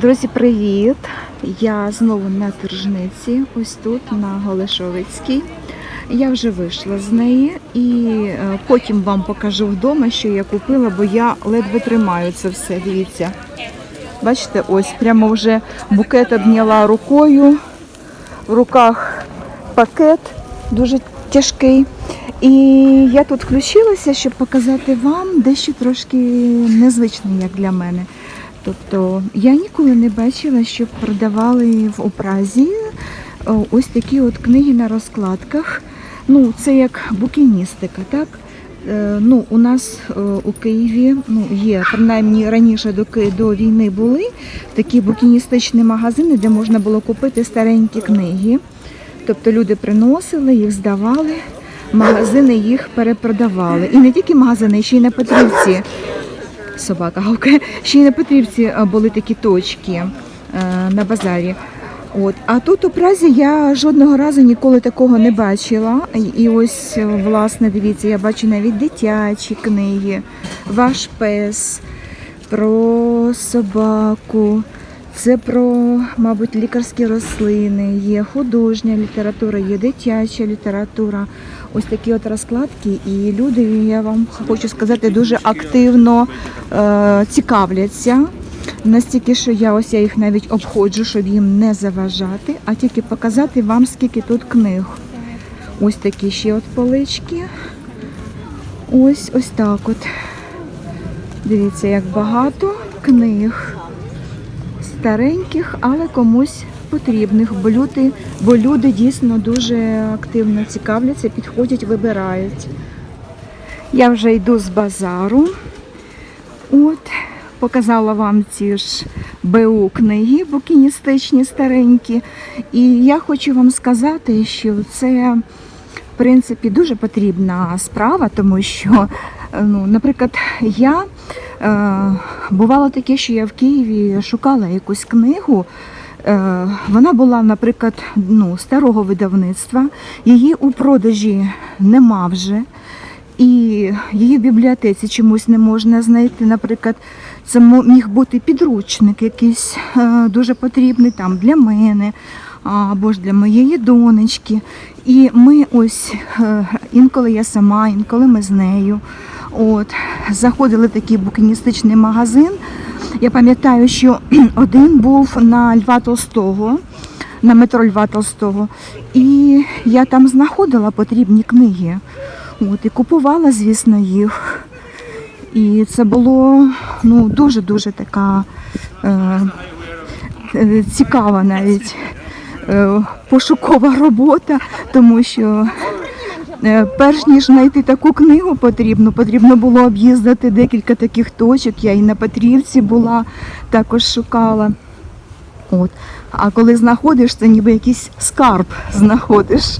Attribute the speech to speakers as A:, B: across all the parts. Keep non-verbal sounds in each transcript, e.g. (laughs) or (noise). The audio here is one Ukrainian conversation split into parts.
A: Друзі, привіт! Я знову на тержниці, ось тут, на Голешовицькій. Я вже вийшла з неї і е, потім вам покажу вдома, що я купила, бо я ледве тримаю це все. Дивіться. Бачите, ось прямо вже букет обняла рукою. В руках пакет дуже тяжкий. І я тут включилася, щоб показати вам дещо трошки незвичне, як для мене. Тобто я ніколи не бачила, щоб продавали в Опразі е, ось такі от книги на розкладках. Ну, це як букіністика, так? Е, Ну, у нас е, у Києві ну, є, принаймні раніше до, до війни були такі букіністичні магазини, де можна було купити старенькі книги. Тобто люди приносили, їх здавали, магазини їх перепродавали. І не тільки магазини, ще й на Петрівці собака гавкає. Ще й на Петрівці е, були такі точки е, на базарі. От. А тут у Празі я жодного разу ніколи такого не бачила. І- ось, е, власне, дивіться, я бачу навіть дитячі книги, ваш пес, про собаку. Це про, мабуть, лікарські рослини, є художня література, є дитяча література. Ось такі от розкладки. І люди, я вам хочу сказати, дуже активно е, цікавляться. Настільки, що я ось я їх навіть обходжу, щоб їм не заважати, а тільки показати вам, скільки тут книг. Ось такі ще от полички. Ось ось так от. Дивіться, як багато книг стареньких, але комусь потрібних, бо люди, бо люди дійсно дуже активно цікавляться, підходять, вибирають. Я вже йду з базару. От, показала вам ці ж БУ книги букіністичні старенькі. І я хочу вам сказати, що це в принципі дуже потрібна справа, тому що, ну, наприклад, я е, бувало таке, що я в Києві шукала якусь книгу. Е, Вона була, наприклад, ну, старого видавництва, її у продажі нема вже. І її в бібліотеці чомусь не можна знайти. Наприклад, це міг бути підручник якийсь е, дуже потрібний там для мене або ж для моєї донечки. І ми ось е, інколи я сама, інколи ми з нею. От, заходили в такий букіністичний магазин. Я пам'ятаю, що (clears throat) один був на Льва Толстого, на метро Льва Толстого. І я там знаходила потрібні книги. От, і купувала, звісно, їх. І це було ну, дуже-дуже така е, е, цікава навіть е, пошукова робота, тому що перш ніж знайти таку книгу потрібно, потрібно було об'їздити декілька таких точок. Я і на Петрівці була, також шукала. От. А коли знаходиш, це ніби якийсь скарб знаходиш.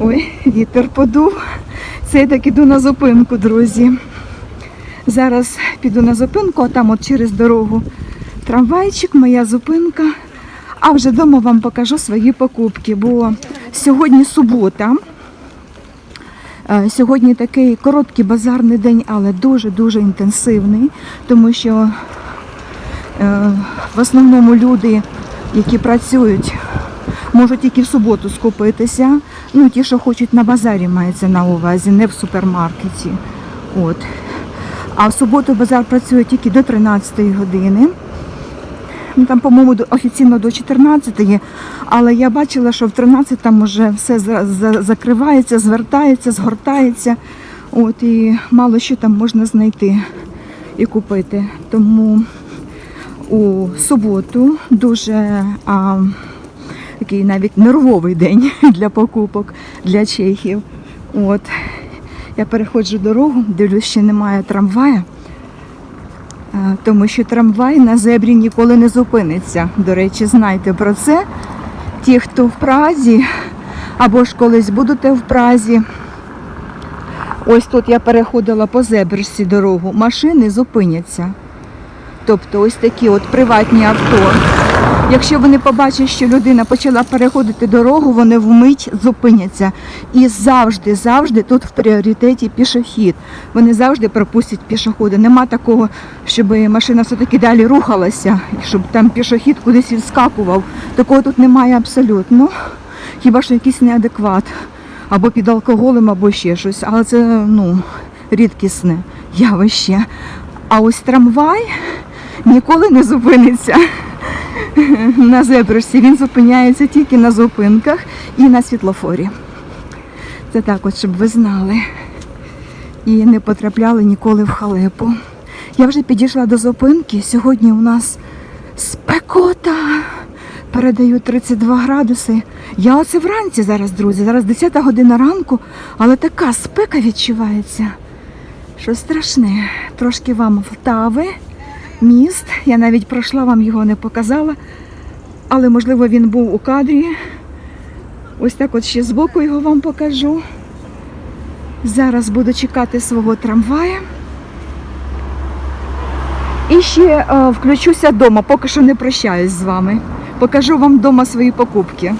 A: Ой, вітер подув. Це я так іду на зупинку, друзі. Зараз піду на зупинку, а там от через дорогу трамвайчик, моя зупинка. А вже вдома вам покажу свої покупки, бо сьогодні субота. Е, Сьогодні такий короткий базарний день, але дуже-дуже інтенсивний, тому що е, в основному люди, які працюють, можуть тільки в суботу скупитися. Ну, ті, що хочуть на базарі, мається на увазі, не в супермаркеті. От. А в суботу базар працює тільки до 13 години. Ну, там, по-моєму, офіційно до 14-ї, але я бачила, що в 13 там вже все за- за- закривається, звертається, згортається. От, і мало що там можна знайти і купити. Тому у суботу дуже а, такий навіть нервовий день (laughs) для покупок для чехів. От. Я переходжу дорогу, дивлюсь, ще немає трамвая. Е, Тому що трамвай на зебрі ніколи не зупиниться. До речі, знайте про це. Ті, хто в Празі, або ж колись будете в Празі. Ось тут я переходила по зебрішці дорогу. Машини зупиняться. Тобто ось такі от приватні авто Якщо вони побачать, що людина почала переходити дорогу, вони вмить зупиняться. І завжди, завжди тут в пріоритеті пішохід. Вони завжди пропустять пішоходи. Нема такого, щоб машина все-таки далі рухалася, щоб там пішохід кудись відскакував. Такого тут немає абсолютно. Хіба що якийсь неадекват. Або під алкоголем, або ще щось. Але це ну, рідкісне явище. А ось трамвай ніколи не зупиниться (laughs) на зеброчці. Він зупиняється тільки на зупинках і на світлофорі. Це так, от, щоб ви знали. І не потрапляли ніколи в халепу. Я вже підійшла до зупинки. Сьогодні у нас спекота. Передаю 32 градуси. Я оце вранці зараз, друзі. Зараз 10 година ранку, але така спека відчувається. Що страшне. Трошки вам Втави, міст. Я навіть пройшла, вам його не показала. Але, можливо, він був у кадрі. Ось так от ще збоку його вам покажу. Зараз буду чекати свого трамвая. І ще е, включуся вдома, поки що не прощаюсь з вами. Покажу вам вдома свої покупки.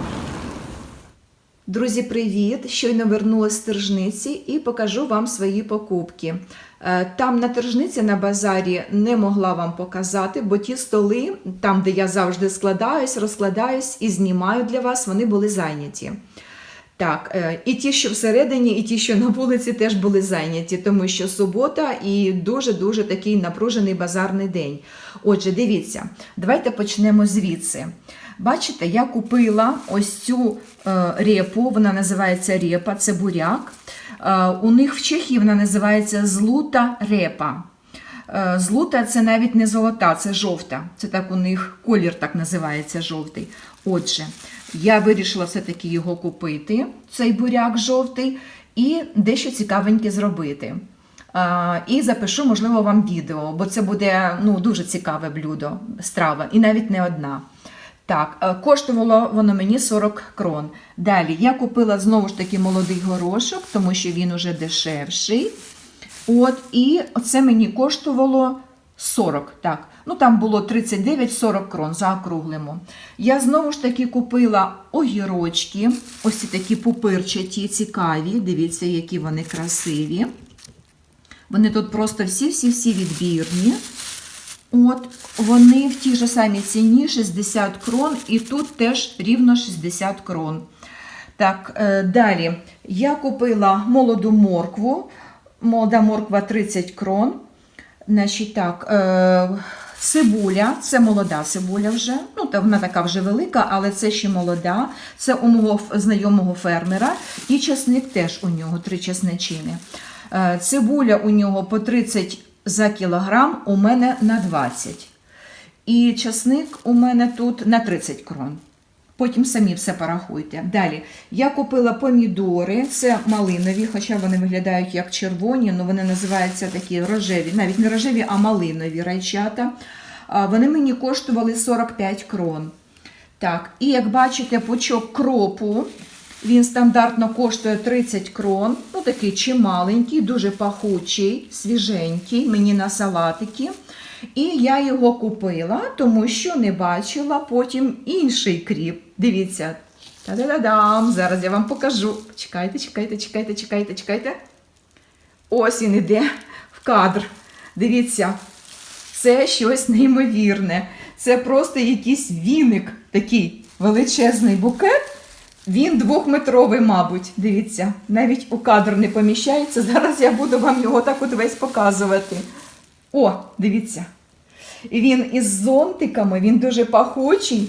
A: Друзі, привіт! Щойно вернулася з тержниці і покажу вам свої покупки. Е, Там на тержниці на базарі не могла вам показати, бо ті столи, там, де я завжди складаюсь, розкладаюсь і знімаю для вас, вони були зайняті. Так, е, і ті, що всередині, і ті, що на вулиці, теж були зайняті, тому що субота і дуже-дуже такий напружений базарний день. Отже, дивіться, давайте почнемо звідси. Бачите, я купила ось цю е, репу, вона називається репа, це буряк. Е, у них в Чехії вона називається злута репа. Е, Злута це навіть не золота, це жовта. Це так у них колір так називається жовтий. Отже, я вирішила все-таки його купити, цей буряк жовтий, і дещо цікавеньке зробити. І запишу, можливо, вам відео, бо це буде ну, дуже цікаве блюдо, страва, і навіть не одна. Так, е, коштувало воно мені 40 крон. Далі я купила знову ж таки молодий горошок, тому що він уже дешевший. От, і це мені коштувало 40. Так, ну там було 39-40 крон, заокруглимо. Я знову ж таки купила огірочки, ось такі пупирчаті, цікаві. Дивіться, які вони красиві. Вони тут просто всі-всі-всі відбірні. От, вони в тій же самій ціні 60 крон, і тут теж рівно 60 крон. Так, е, далі я купила молоду моркву. Молода морква 30 крон. Значить так, е, цибуля, це молода цибуля вже. Ну, та вона така вже велика, але це ще молода. Це у мого знайомого фермера. І часник теж у нього, три часничини. Е, цибуля у нього по 30 за кілограм, у мене на 20. І часник у мене тут на 30 крон. Потім самі все порахуйте. Далі я купила помідори, це малинові, хоча вони виглядають як червоні, але вони називаються такі рожеві, навіть не рожеві, а малинові райчата. Вони мені коштували 45 крон. Так, і як бачите, пучок кропу. Він стандартно коштує 30 крон. Ну, такий чималенький, дуже пахучий, свіженький, мені на салатики. І я його купила, тому що не бачила потім інший кріп. Дивіться. Та-да-да-дам! Зараз я вам покажу. Чекайте, чекайте, чекайте, чекайте, чекайте. Ось він іде в кадр. Дивіться, це щось неймовірне. Це просто якийсь віник, такий величезний букет. Він двохметровий, мабуть. Дивіться, навіть у кадр не поміщається. Зараз я буду вам його так от весь показувати. О, дивіться. Він із зонтиками, він дуже пахучий.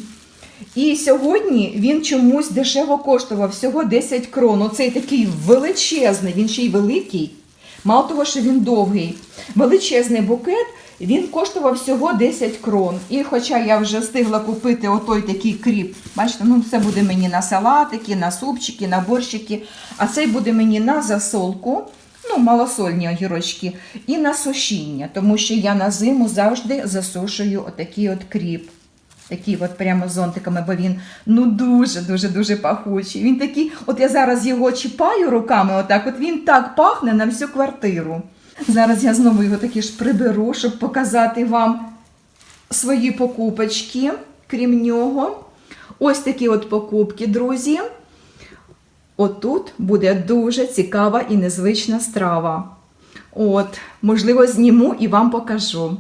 A: І сьогодні він чомусь дешево коштував, всього 10 крон. Оцей такий величезний, він ще й великий. Мало того, що він довгий. Величезний букет, він коштував всього 10 крон. І хоча я вже встигла купити отой такий кріп, бачите, ну це буде мені на салатики, на супчики, на борщики, а цей буде мені на засолку. Ну, малосольні огірочки, і на сушіння, тому що я на зиму завжди засушую отакий от кріп. Такий от прямо зонтиками, бо він ну дуже-дуже дуже пахучий. Він такий, от я зараз його чіпаю руками, отак, от він так пахне на всю квартиру. Зараз я знову його таки ж приберу, щоб показати вам свої покупочки. крім нього. Ось такі от покупки, друзі. Отут буде дуже цікава і незвична страва. От, можливо, зніму і вам покажу.